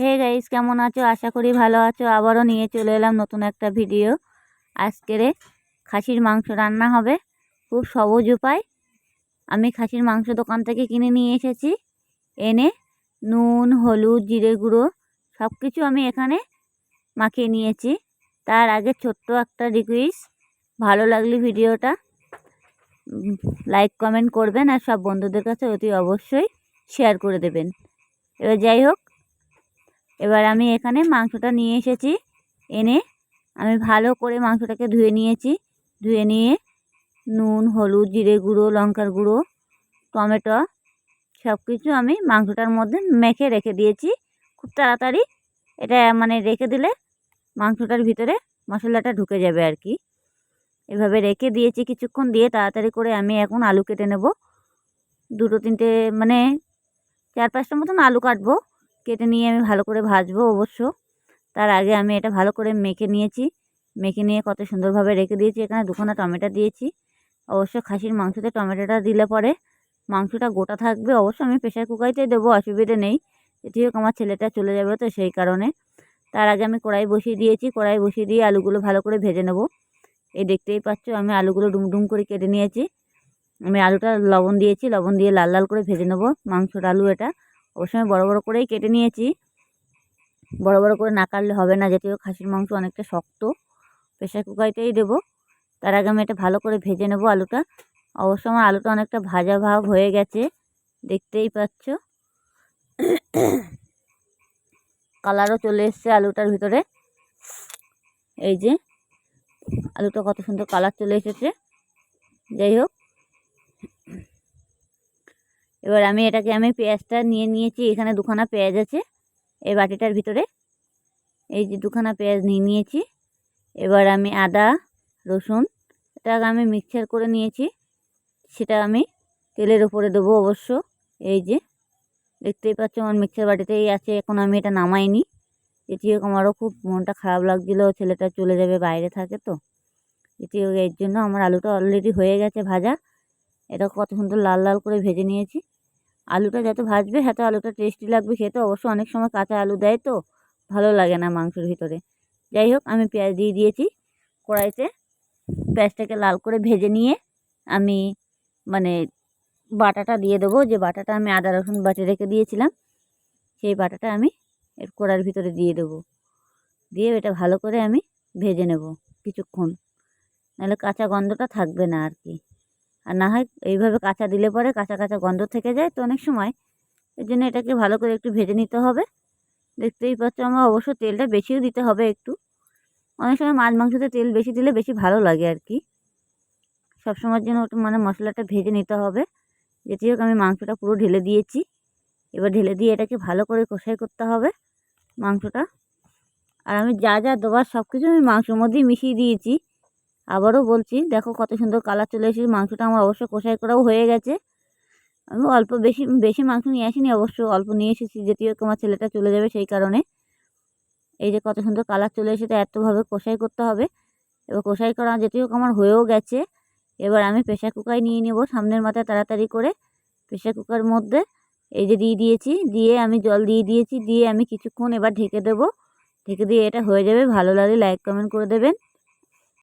Hey guys, কেমন আছো? আশা করি ভালো আছো। আবারও নিয়ে চলে এলাম নতুন একটা ভিডিও। আজকেরে খাসির মাংস রান্না হবে। খুব সহজ উপায়। আমি খাসির মাংস দোকান থেকে কিনে নিয়ে এসেছি। এনে নুন, হলুদ, জিরে গুঁড়ো সব কিছু আমি এখানে মাখিয়ে নিয়েছি। তার আগে ছোট্ট একটা রিকোয়েস্ট ভালো লাগলে ভিডিওটা লাইক কমেন্ট করবেন আর সব বন্ধুদের কাছে অতি অবশ্যই শেয়ার করে দেবেন। এবার যাই হোক এবার আমি এখানে মাংসটা নিয়ে এসেছি। এনে আমি ভালো করে মাংসটাকে ধুয়ে নিয়েছি। ধুয়ে নিয়ে নুন, হলুদ, জিরে গুঁড়ো, লঙ্কার গুঁড়ো, টমেটো সব কিছু আমি মাংসটার মধ্যে মেখে রেখে দিয়েছি। খুব তাড়াতাড়ি এটা মানে রেখে দিলে মাংসটার ভিতরে মশলাটা ঢুকে যাবে আর কি। এভাবে রেখে দিয়েছি কিছুক্ষণ দিয়ে তাড়াতাড়ি করে আমি এখন আলু কেটে নেব। দুটো তিনটে মানে চার পাঁচটা মতন আলু কাটবো। কেটে নিয়ে আমি ভালো করে ভাজবো অবশ্য। তার আগে আমি এটা ভালো করে মেখে নিয়েছি। মেখে নিয়ে কত সুন্দরভাবে রেখে দিয়েছি। এখানে দুখানা টমেটো দিয়েছি। অবশ্য খাসির মাংসতে টমেটোটা দিলে পরে মাংসটা গোটা থাকবে। অবশ্য আমি প্রেশার কুকারতেই দেবো, অসুবিধে নেই। এটি হোক আমার ছেলেটা চলে যাবে তো সেই কারণে। তার আগে আমি কড়াই বসিয়ে দিয়েছি। কড়াই বসিয়ে দিয়ে আলুগুলো ভালো করে ভেজে নেব। এই দেখতেই পাচ্ছ আমি আলুগুলো ডুমডুম করে কেটে নিয়েছি। আমি আলুটা লবণ দিয়েছি। লবণ দিয়ে লাল লাল করে ভেজে নেব। মাংসর আলু এটা। আমি বড়ো বড়ো করেই কেটে নিয়েছি। বড় বড় করে না কাটলে হবে না যেটিও খাসির মাংস অনেকটা শক্ত। প্রেশার কুকারতেই দেবো। তার আগে আমি এটা ভালো করে ভেজে নেব আলুটা। অবশ্য আমার আলুটা অনেকটা ভাজা ভাব হয়ে গেছে, দেখতেই পাচ্ছ। কালারও চলে এসছে আলুটার ভিতরে। এই যে, আলুটা কত সুন্দর কালার চলে এসেছে। যাই হোক এবার আমি এটাকে আমি পেঁয়াজটা নিয়ে নিয়েছি, এখানে দুখানা পেঁয়াজ আছে, এই বাটিটার ভিতরে। এই যে দুখানা পেঁয়াজ নিয়ে নিয়েছি, এবার আমি আদা, রসুন এটা আমি মিক্সচার করে নিয়েছি, সেটা আমি তেলের ওপরে দেবো অবশ্য, এই যে। দেখতেই পাচ্ছ আমার মিক্সার বাটিতেই আছে, এখন আমি এটা নামাইনি। এটি হোক আমারও খুব মনটা খারাপ লাগছিল, ছেলেটা চলে যাবে, বাইরে থাকে তো। এটি হোক এর জন্য আমার আলুটা অলরেডি হয়ে গেছে ভাজা। এটা কত সুন্দর লাল লাল করে ভেজে নিয়েছি। আলুটা যত ভাজবে এত আলুটা টেস্টি লাগবে খেতে। অবশ্য অনেক সময় কাঁচা আলু দেয় তো, ভালো লাগে না মাংসের ভিতরে। যাই হোক, আমি পেঁয়াজ দিয়ে দিয়েছি কড়াইতে। পেঁয়াজটাকে লাল করে ভেজে নিয়ে আমি মানে বাটাটা দিয়ে দেবো। যে বাটাটা আমি আদা, রসুন বাটে রেখে দিয়েছিলাম, সেই বাটাটা আমি এর কড়ার ভিতরে দিয়ে দেবো। দিয়ে এটা ভালো করে আমি ভেজে নেব কিছুক্ষণ। নাহলে কাঁচা গন্ধটা থাকবে না আর কি। আর না হয় এইভাবে কাঁচা দিলে পরে কাঁচা কাঁচা গন্ধ থেকে যায়, তো অনেক সময়। এর জন্য এটাকে ভালো করে একটু ভেজে নিতে হবে। দেখতেই পাচ্ছ আমার অবশ্য তেলটা বেশিও দিতে হবে একটু। অনেক সময় মাছ মাংসতে তেল বেশি দিলে বেশি ভালো লাগে আর কি। সবসময়ের জন্য একটু মানে মশলাটা ভেজে নিতে হবে। যেটি হোক, আমি মাংসটা পুরো ঢেলে দিয়েছি। এবার ঢেলে দিয়ে এটাকে ভালো করে কষাই করতে হবে মাংসটা। আর আমি যা যা দেওয়ার সব কিছু আমি মাংসের মধ্যেই মিশিয়ে দিয়েছি। আবারও বলছি, দেখো কত সুন্দর কালার চলে এসেছে, মাংসটা আমার অবশ্য কষাই করাও হয়ে গেছে। আমি অল্প বেশি বেশি মাংস নিয়ে আসিনি, অবশ্য অল্প নিয়ে এসেছি যেটিও আমার ছেলেটা চলে যাবে সেই কারণে। এই যে কত সুন্দর কালার চলে এসেছে, এতভাবে কষাই করতে হবে। এবার কষাই করা যেটিও আমার হয়েও গেছে। এবার আমি প্রেশার কুকার নিয়ে নেব সামনের মাথায় তাড়াতাড়ি করে। প্রেশার কুকার মধ্যে এই যে দিয়ে দিয়েছি, দিয়ে আমি জল দিয়ে দিয়েছি, দিয়ে আমি কিছুক্ষণ এবার ঢেকে দেবো। ঢেকে দিয়ে এটা হয়ে যাবে, ভালো লাগলে লাইক, কমেন্ট করে দেবেন।